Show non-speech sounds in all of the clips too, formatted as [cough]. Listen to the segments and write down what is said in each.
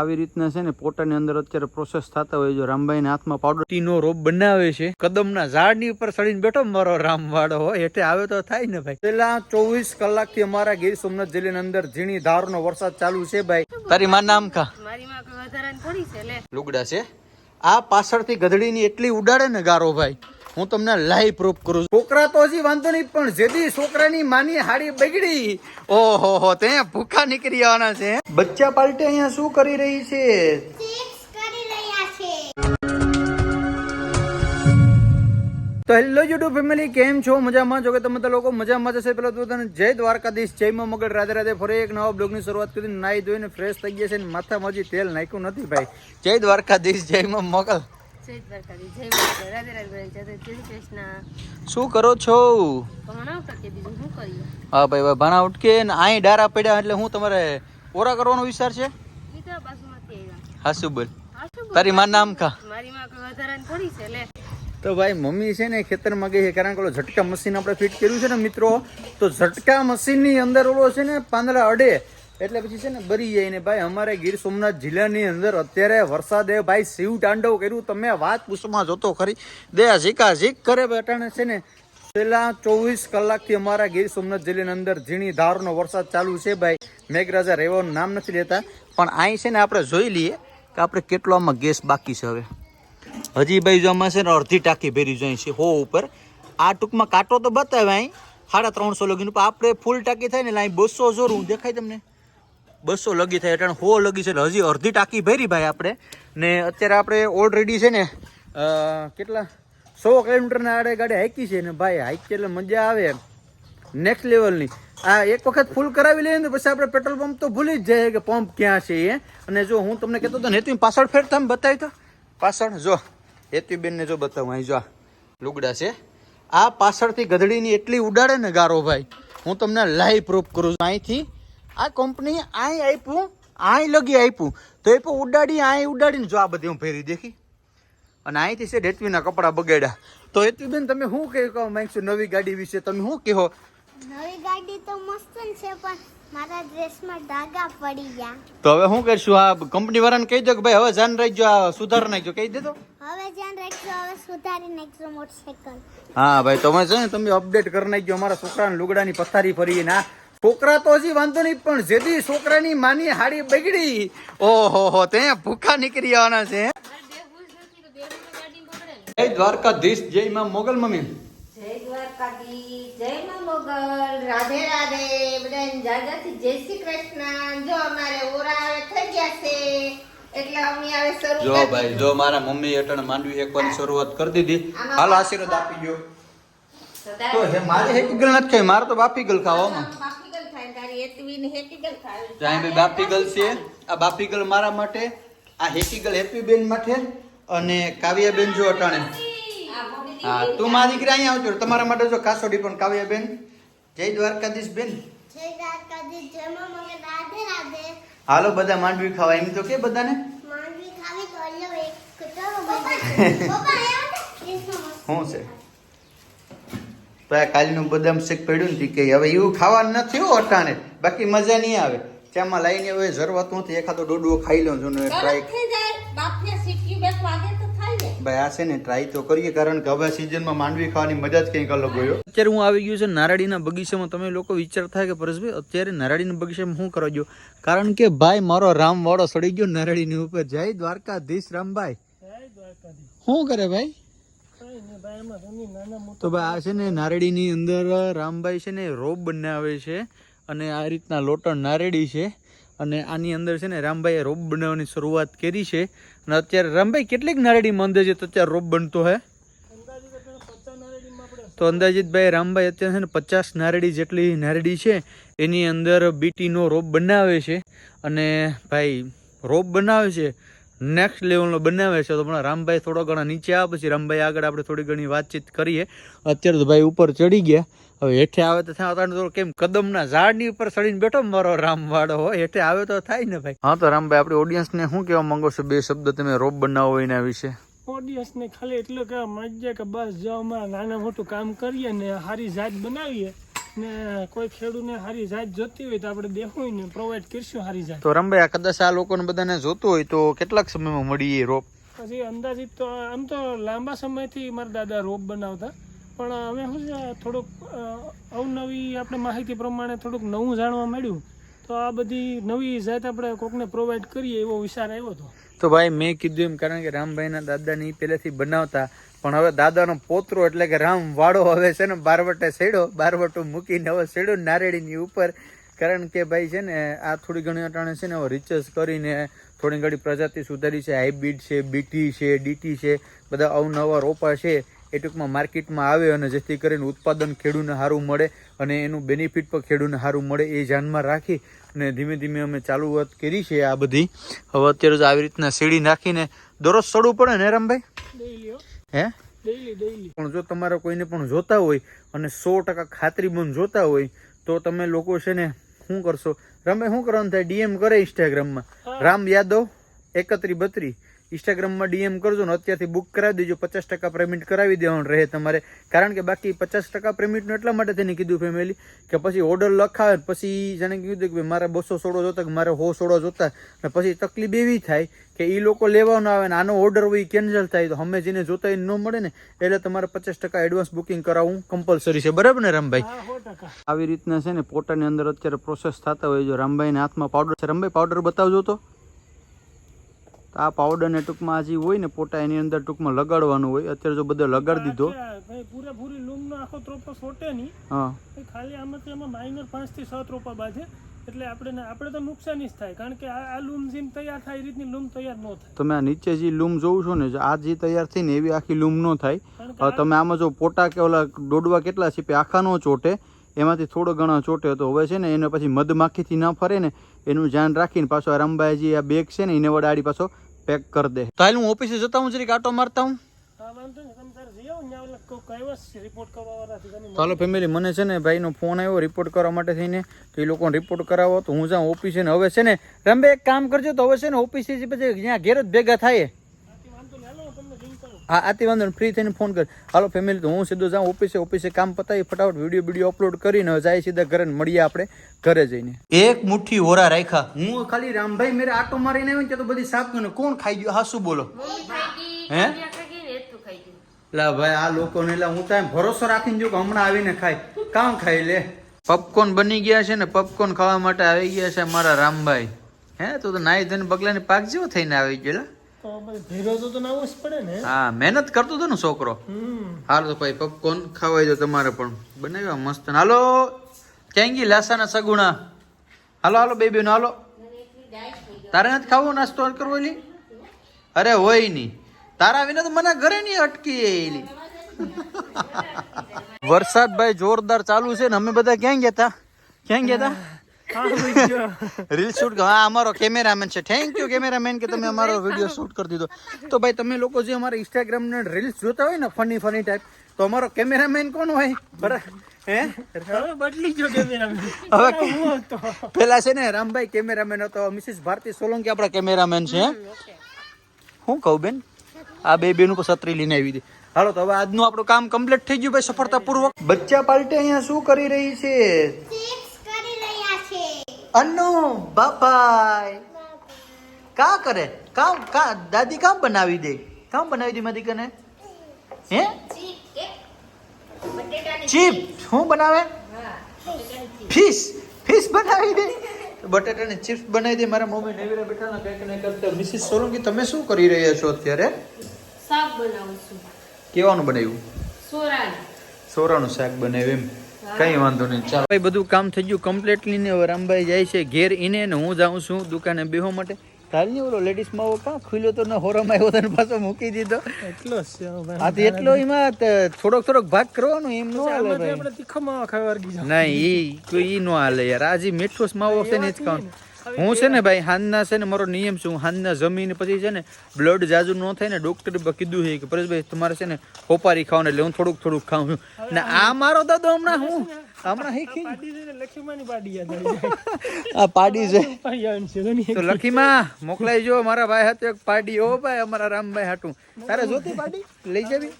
આવી રીતના છે ને પોટાની અંદર અત્યારે પ્રોસેસ થતા હોય જો રામભાઈના હાથમાં પાવડર ટીનો રોપ બનાવે છે. કદમના ઝાડની ઉપર ચડીને બેઠો મારો રામવાડો હોય એટલે આવે તો થાય ને ભાઈ. પેલા ચોવીસ કલાકથી અમારા ગીર સોમનાથ જિલ્લાની અંદર ઝીણી ધારનો વરસાદ ચાલુ છે ભાઈ. તારી માં નામ કા? મારી માં વધારાની થોડી છે લે. લુગડા છે. આ પાછળથી ગધડીની એટલી ઉડાડે ને ગારો ભાઈ. હું તમને લાઈવ પ્રૂફ કરું છું. છોકરા તો હજી વાંધો નહીં પણ જેથી છોકરાની માની હાડી બગડી ઓહો હો તે ભૂખા નીકળી આવવાના છે બચ્ચા પાર્ટી અહીંયા શું કરી રહી છે? તો હેલો યુટ્યુબ ફેમિલી કેમ છો? મજામાં? જો કે તમે તો લોકો મજામાં જશે પેલા તો તને જય દ્વારકાધીશ જય માં મગર રાધે રાધે. ફરી એક નવા બ્લોગની શરૂઆત કરી નાઈ ધોઈને ફ્રેશ થઈ ગયા છે ને માથામાં હજી તેલ નાખ્યું નથી ભાઈ. જય દ્વારકાધીશ જય માં મગલ શું કરો છો? હા ભાઈ ભાઈ ભાણા ઉઠકે ને અહીં ડારા પડ્યા એટલે હું તમારે ઓરા કરવાનો વિચાર છે? હાસુ બોલ? તારી માં નામ કા? તો ભાઈ મમ્મી છે ને ખેતરમાં ગઈ છે કારણ કે ઓલો ઝટકા મશીન આપણે ફિટ કર્યું છે ને મિત્રો તો ઝટકા મશીનની અંદર ઓલો છે ને પાંદડા અડે એટલે પછી છે ને બરી જાય ને ભાઈ, અમારે ગીર સોમનાથ જિલ્લાની અંદર અત્યારે વરસાદે ભાઈ શિવ તાંડવ કર્યું. તમે વાત પૂછમાં જોતો ખરી. દયા ઝીકા, ઝીક કરે બેટાને છે ને. છેલ્લા ચોવીસ કલાકથી અમારા ગીર સોમનાથ જિલ્લાની અંદર ઝીણી ધારનો વરસાદ ચાલુ છે ભાઈ. મેઘરાજા રહેવાનું નામ નથી લેતા. પણ અહીં છે ને આપણે જોઈ લઈએ કે આપણે કેટલો આમાં ગેસ બાકી છે હવે. હજી ભાઈ જો છે ને અડધી ટાંકી ભેરી જાય છે હો ઉપર. આ ટૂંકમાં કાંટો તો બતાવે અહીં. સાડા ત્રણસો લગીનું. પણ આપણે ફૂલ ટાંકી થાય ને લાઈ બસો જોરું દેખાય તમને. બસો લગી થાય એટલે હો લગી છે એટલે હજી અડધી ટાંકી ભરી ભાઈ આપણે. ને અત્યારે આપણે ઓલરેડી છે ને કેટલા? સો કિલોમીટરના આડે ગાડી હાકી છે ને ભાઈ હાઈક એટલે મજા આવે નેક્સ્ટ લેવલની આ એક વખત ફૂલ કરાવી લઈએ ને પછી આપણે પેટ્રોલ પંપ તો ભૂલી જ જાય કે પંપ ક્યાં છે એ. અને જો હું તમને કહેતો હતો હેતુ પાછળ ફેર તમે બતાવી તો પાછળ, જો. હેતુબેનને જો બતાવું, અહીં જો લુગડા છે. આ પાછળથી ગધડીની એટલી ઉડાડે ને ગારો ભાઈ. હું તમને લાઈવ પ્રૂફ કરું છું. અહીંથી આ કંપની અહીં આપ્યું અહીં લગી આપ્યું. તો એ પણ ઉડાડી અહીં ઉડાડીને જો આ બધી હું ફેરી દેખી. અને અહીંથી છે હેતવીના કપડાં બગાડ્યા. તો હેતવીબેન તમે શું કહો માંગશો નવી ગાડી વિશે. તમે શું કહો? નવી ગાડી તો મસ્ત છે પણ મારા ડ્રેસમાં ડાઘા પડી ગયા. તો હવે શું કરશું? આ કંપની વાળાને કહી દો કે ભાઈ હવે જાન રાખજો આ સુધાર નાખજો. કહી દેતો હવે ધ્યાન રાખજો હવે સુધારી નાખજો મોટરસાયકલ હા ભાઈ તમે છે ને તમે અપડેટ કરી નાખજો. અમારા છોકરાને લુગડાની પથારી ફરી ના છોકરા તો હજી વાંધો નહીં પણ જેથી છોકરાની માની હાડી બગડી ઓહો હો તે ભૂખા નીકળી આવવાના છે જય દ્વારકાધીશ જય માં મોગલ મમ્મી. જય દ્વારકાધી જય માં મોગલ રાધે રાધે બધાને જાગાથી જય શ્રી કૃષ્ણ. જો અમારે ઓરા થઈ ગયા છે એટલે અમે હવે શરૂ જો ભાઈ જો મારા મમ્મી અટણ માંડવી એકવાની શરૂઆત કરી દીધી. હાલ આશીર્વાદ આપી ગયો તો હે મારે હેકીગલ નથી ખાઈ મારે તો બાપીગલ ખાવામાં બાફીગલ થાય તારી એતવી ને હેટીગલ ખાવી ત્યાં ભાઈ બાપીગલ છે આ બાપીગલ મારા માટે આ હેકીગલ હેપીબેન માટે અને કાવ્યાબેન જો અટાણે. હા તું મારી દીકરી અહીંયા આવજો. તમારા માટે જો કાસોડી પણ કાવ્યાબેન. જય દ્વારકાધીશ. બેન હાલો બધા માંડવી ખાવા. એમ તો કે બધાને? શું ખાવી તો અલ્યો એક કટોરો બની પપ્પા આવ્યા હતા ડ્રેસમાં મસ્ત શું છે તો આ કાલનું બદામ શેક પડ્યું ને કે હવે એવું ખાવાનું નથી હો અટાણે બાકી મજા નહીં આવે. ચામાં લઈને હવે જરૂરત નથી એખાદો ડોડવો ખાઈ લઉં છું ટ્રાય ભાઈ આ છે ને ટ્રાય તો કરીએ કારણ કે હવે સિઝનમાં માંડવી ખાવાની મજા જ કંઈક અલગ હોય અત્યારે હું આવી ગયું છે નારાડીના બગીચામાં. તમે લોકો વિચાર થાય કે પરેશભાઈ અત્યારે નારાડીના બગીચામાં શું કરવા ગયો? કારણ કે ભાઈ મારો રામવાળો સડી ગયો નારાડીની ઉપર. જય દ્વારકાધીશ રામભાઈ. શું કરે ભાઈ? તો ભાઈ આ છે ને નારેડીની અંદર રામભાઈ છે ને રોબ બનાવે છે અને આ રીતના લોટણ નારેડી છે અને આની અંદર છે ને રામભાઈએ રોબ બનાવવાની શરૂઆત કરી છે અને અત્યારે રામભાઈ કેટલીક નારેડી મંદે છે તો અત્યારે રોબ બનતો હે? તો અંદાજિત ભાઈ રામભાઈ અત્યારે છે ને પચાસ નારેડી જેટલી નારેડી છે, એની અંદર બીટીનો રોપ બનાવે છે અને ભાઈ રોપ બનાવે છે નેક્સ્ટ લેવલનો બનાવે છે તો પણ રામભાઈ થોડો ઘણા નીચે આવે, પછી રામભાઈ આગળ આપણે થોડી ઘણી વાતચીત કરીએ. અત્યારે તો ભાઈ ઉપર ચડી ગયા. હવે હેઠે આવે તો થાય કેમ કદમના ઝાડની ઉપર ચડીને બેઠો ને મારો રામવાડો હોય હેઠે આવે તો થાય ને ભાઈ. હા, તો રામભાઈ, આપણી ઓડિયન્સને શું કહેવા માંગો છો? બે શબ્દ તમે રોપ બનાવો એના વિશે. ઓડિયન્સને ખાલી એટલું કહેવા માંગીએ કે બસ જો અમારા નાના મોટું કામ કરીએ ને સારી જાત બનાવીએ ને કોઈ ખેડૂતને હારી જાત જોતી હોય તો આપણે દેવું ને પ્રોવાઈડ કરશું સારી જાત. તો રમભાઈ આ કદાચ આ લોકોને બધાને જોતું હોય તો કેટલાક સમયમાં મળીએ રોપ? પછી અંદાજિત તો આમ તો લાંબા સમયથી મારા દાદા રોપ બનાવતા પણ અમે શું છે થોડુંક અવનવી આપણે માહિતી પ્રમાણે થોડુંક નવું જાણવા મળ્યું. તો આ બધી નવી જાત આપણે કોકને પ્રોવાઈડ કરીએ એવો વિચાર આવ્યો હતો. તો ભાઈ, મેં કીધું એમ કારણ કે રામભાઈના દાદાની પહેલેથી બનાવતા, પણ હવે દાદાનો પોતરો એટલે કે રામ વાળો હવે છે ને બારવટે સેડો બારવટું મૂકીને હવે સેડો નારેડીની ઉપર. કારણ કે ભાઈ છે ને, આ થોડી ઘણી અટાણે છે ને, હવે રિચર્સ કરીને થોડી ઘણી પ્રજાતિ સુધારી છે. હાઇબ્રિડ છે બીટી છે ડીટી છે, બધા અવનવા રોપા છે. એ ટૂંકમાં માર્કેટમાં આવે અને જેથી કરીને ઉત્પાદન ખેડૂને સારું મળે અને એનું બેનિફિટ પણ ખેડૂને સારું મળે એ ધ્યાનમાં રાખી અને ધીમે ધીમે અમે ચાલુ વાત કરી છે આ બધી. હવે અત્યારે આવી રીતના સીડી નાખીને દરરોજ સડવું પડે ને રામભાઈ હે? પણ જો તમારે કોઈને પણ જોતા હોય અને સો ટકા ખાતરીબંધ જોતા હોય તો તમે લોકો છે ને શું કરશો? રમે શું કરવાનું થાય? ડીએમ કરે ઇન્સ્ટાગ્રામમાં રામ યાદવ એકત્રી બત્રી. ઇન્સ્ટાગ્રામમાં ડીએમ કરજો ને અત્યારથી બુક કરાવી દેજો. પચાસ ટકા પેમેન્ટ કરાવી દેવાનું રહે તમારે. કારણ કે બાકી પચાસ ટકા પેમેન્ટનું એટલા માટે થઈને કીધું ફેમિલી કે પછી ઓર્ડર લખાવે પછી જાણે કીધું કે ભાઈ મારે બસો સોળો જોતા કે મારે હો સોળો જોતા. ને પછી તકલીફ એવી થાય કે એ લોકો લેવાનો આવે ને આનો ઓર્ડર હોય કેન્સલ થાય તો અમે જેને જોતા ન મળે ને એટલે તમારે પચાસ ટકા એડવાન્સ બુકિંગ કરાવવું કમ્પલસરી છે. બરાબર ને રામભાઈ? આવી રીતના છે ને પોટાની અંદર અત્યારે પ્રોસેસ થતા હોય જો રામભાઈના હાથમાં પાવડર છે. રામભાઈ પાવડર બતાવજો તો. આ પાવડરને ટૂંકમાં હજી હોય ને પોટા એની અંદર ટૂંકમાં લગાડવાનું હોય. અત્યારે જો બધો લગાડી દીધો. પૂરેપૂરી લૂમનો આખો ત્રોપો છોટે નહીં. હા. ખાલી આમાંથી એમાં માઇનર પાંચથી છ ત્રોપા બાજે એટલે આપણે આપણે તો નુકસાન જ થાય કારણ કે આ લૂમ જેમ તૈયાર થાય એ રીતની લૂમ તૈયાર ન થાય. તમે આ નીચે જે લૂમ જોઉં છો ને આ જે તૈયાર થઈ ને એવી આખી લૂમ ન થાય. તમે આમાં જો પોટા કે ઓલા દોડવા કેટલા છે આખા નો ચોટે. એમાંથી થોડો ઘણો ચોટે તો હવે છે ને એને પછી મધમાખીથી ન ફરે ને એનું ધ્યાન રાખીને પાછો આ રામભાઈજી આ બેગ છે ને એને વડાડી પાછો પેક કરી દે. તો હાલ હું ઓફિસે જતા હું જરીક આટો મારતા હું. હાલો ફેમિલી મને છે ને ભાઈનો ફોન આવ્યો રિપોર્ટ કરવા માટે થઈને. તો એ લોકોને રિપોર્ટ કરાવો. તો હું જાઉં ઓફિસે ને હવે છે ને રંબે એક કામ કરજો તો હવે છે ને ઓફિસે પછી જ્યાં ઘેર જ ભેગા થાય આથી વાંધો નહીં હાલો હું તમને રિંગ કરું હા આથી વાંધો ફ્રી થઈને ફોન કર. હાલો ફેમિલી તો હું સીધો જાઉં ઓફિસે ઓફિસે કામ પતાવી ફટાફટ વીડિયો વીડિયો અપલોડ કરીને હવે જાય સીધા ઘરે મળીએ આપણે ઘરે જઈને. એક મુઠ્ઠી હોરા રાખ્યા. હું ખાલી રામભાઈ મેરે આટો મારીને આવ્યો ને તો બધી સાફ ને કોણ ખાઈ ગયું? હા શું બોલો? હે? લા ભાઈ આ લોકોને એટલે હું તો એમ ભરોસો રાખીને જો કે હમણાં આવીને ખાય. કામ ખાઈ લે. પપકોર્ન બની ગયા છે ને પપકોર્ન ખાવા માટે આવી ગયા છે મારા રામભાઈ. હે તો તો નાઈ ધોઈને બગલાની પાક જેવો થઈને આવી ગયો તો નાવો જ પડે ને. હા મહેનત કરતો હતો ને છોકરો. હાલો તો ભાઈ પપકોર્ન ખાવાઈ દો તમારે પણ. બનાવ્યા મસ્ત હાલો ગઈ લાસાના સગુણા? હાલો હાલો બેબી નો હાલો. તારે નથી ખાવું નાસ્તો કરવો એલી? અરે હોય નહીં તારા વિના તો મને ઘરે નહીં અટકી એલી. વરસાદ ભાઈ જોરદાર ચાલુ છે ને. અમે બધા ક્યાં ગયા તા? ક્યાં ગયા તા? હા ભાઈ ગયો. રીલ શૂટ હા અમારો કેમેરામેન છે. થેન્ક યુ કેમેરામેન કે તમે અમારો વીડિયો શૂટ કરી દીધો. તો ભાઈ તમે લોકો જે અમારા ઇન્સ્ટાગ્રામ ને રીલ્સ જોતા હોય ને ફની ફની ટાઈપ તો અમારો કેમેરામેન કોણ હોય? બરાબર હે? હવે બદલી ગયો કેમેરામેન હવે પેલા છે ને રામભાઈ કેમેરામેન હતો મિસિસ ભારતી સોલંકી આપણા કેમેરામેન છે. હું કહું બેન? આ બે બેનું પર છત્રી લઈને આવી હતી. હાલો તો હવે આજનું આપણું કામ કમ્પ્લીટ થઈ ગયું ભાઈ સફળતાપૂર્વક. બચ્ચા પાર્ટી અહીંયા શું કરી રહી છે? છે અન્નુ કા કરે? કા કા દાદી કામ બનાવી દે? કામ બનાવી દે મારી કને હે? ચીપ. શું બનાવે? ફિશ. ફિશ બનાવી દે. બટાટાની ચિપ્સ બનાવી દે. મારા મમ્મી નેવીરા બેઠા કંઈક ને કરતા. મિસિસ સોલંકી તમે શું કરી રહ્યા છો અત્યારે? શાક બનાવું છું. કેવાનું બનાવ્યું? સોરાનું. સોરાનું શાક બનાવ્યું એમ. કઈ વાંધો નહીં ચાલો. ભાઈ બધું કામ થઈ ગયું કમ્પ્લીટલી ને હવે રામભાઈ જાય છે ઘેર ઈને ને હું જાઉં છું દુકાને બેહવા માટે. તારી ઓલો લેડીઝ માવો કા ખુલ્યો તો ના હોરામાં આવ્યો તને પાછો મૂકી દીધો? એટલો. આ તો એટલો એમાં થોડોક થોડોક ભાગ કરવાનો એમ નો હાલે ભાઈ. આપણે તીખો માવો ખાવા વર્ગી જાવ નહીં ઈ કોઈ ઈ નો હાલે યાર. આજી મીઠો માવો છે ને જ ખાવાનું. હું છે ને ભાઈ હાંજના છે ને મારો નિયમ છે હું હાનના જમીને પછી છે ને બ્લડ જાજુ ન થાય ને ડોક્ટરે કીધું છે કે પરેશભાઈ તમારે છે ને હોપારી ખાવાનું એટલે હું થોડુંક થોડુંક ખાઉં છું. ને આ મારો દાદો હમણાં હું હમણાં શીખી [laughs] આ પાડી છે. તો લખીમાં મોકલાઈ જો મારા ભાઈ હાથે એક પાડી. ઓ ભાઈ અમારા રામભાઈ હાટું. તારે જોતી પાડી? લઈ જવી?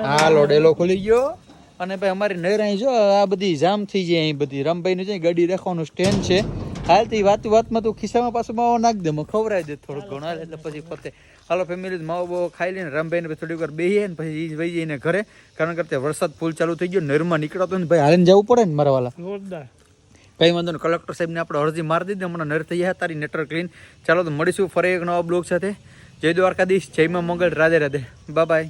હા લોડેલો ખુલી ગયો. અને ભાઈ અમારી નહેર જો આ બધી જામ થઈ જાય અહીં બધી. રામભાઈનું છે ગાડી રાખવાનું સ્ટેન્ડ છે. હાલતી વાત વાતમાં તું ખિસ્સામાં પાછું માવો નાખ દે મને ખવડાવી દે થોડું ઘણો એટલે પછી પોતે હાલો ફેમિલી માવો બાવો ખાઈ લઈને રામભાઈને પછી થોડીક વાર બેહીએ ને પછી એ વહી જઈને ઘરે. કારણ કે વરસાદ ફૂલ ચાલુ થઈ ગયો નહેરમાં નીકળતો ને ભાઈ હાલીને જવું પડે ને મારા વાલા જોરદાર. કઈ વાંધો નહીં કલેક્ટર સાહેબને આપણે અરજી મારી દીધી હમણાં નર થઈ ગયા તારી નેટવર્ક ક્લીન ચાલો તો મળીશું ફરી એક નવા બ્લોગ સાથે. જય દ્વારકાધીશ જયમાં મંગળ રાધે રાધે. Bye bye